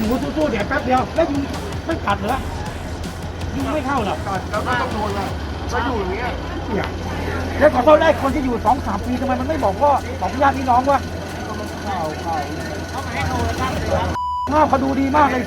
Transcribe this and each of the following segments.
เดียวแล้วยิงไม่กัดเหรอยิงไม่เข้าหรอกแล้วก็ต้องโดนละก็อยู่อย่างเงี้ยเนี่ยแล้วขอโทษได้คนที่อยู่สองสามปีทำไมมันไม่บอกพ่อบอกญาติพี่น้องวะเข้าเข้าภาพเขาดูดีมากเลย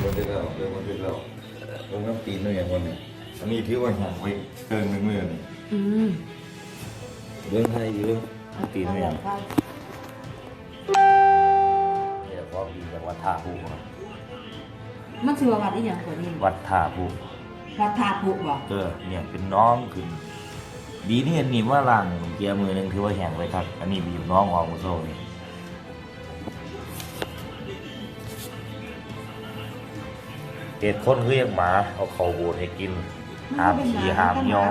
คนที่เราเรื่องคนที่เราลงน้ำตีนด้วยอย่างวันนี้อันนี้ถือว่าห่างไว้เกินหนึ่งมือนี่ อืม เรื่องไทยอยู่ตีนด้วยอย่างเนี่ยพอดีจากวัดท่าภูครับมันชื่อว่าวัดอีหยังกว่านี้วัดท่าภูวัดท่าปุบ่เออเนี่ยเป็นน้องขึ้นดีนี่อันนี้ว่าล่างเกียร์มือหนึ่งถือว่าแห้งไว้ครับ อันนี้บีบน้องออกมือโซ่นี่เกตคนเรียกหมาเอาเขาโบดให้กินหามขี่หามยอง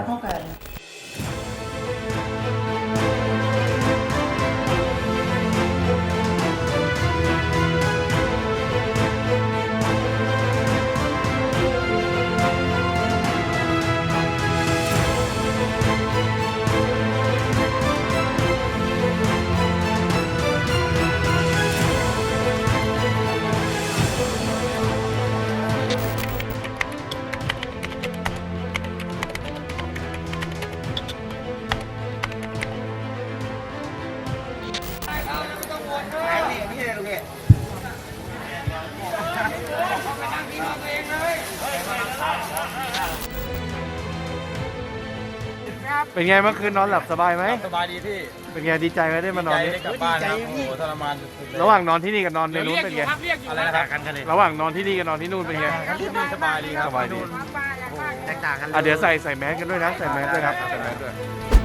เขาก็เป็นไงเมื่อคืนนอนหลับสบายไหม สบายดีพี่เป็นไงดีใจไหมได้มานอนใจนี่ได้กลับบ้านครับโอ้โหทรมานสุดๆเลยระหว่างนอนที่นี่กับนอนในนู้นเป็นไง อะไรนะครับกันเลยระหว่างนอนที่นี่กับนอนที่นู่นเป็นไงที่นี่สบายดีครับสบายดี แตกต่างกันอะเดี๋ยวใส่ใส่แมสกันด้วยนะ ใส่แมสด้วยครับใส่แมสด้วยค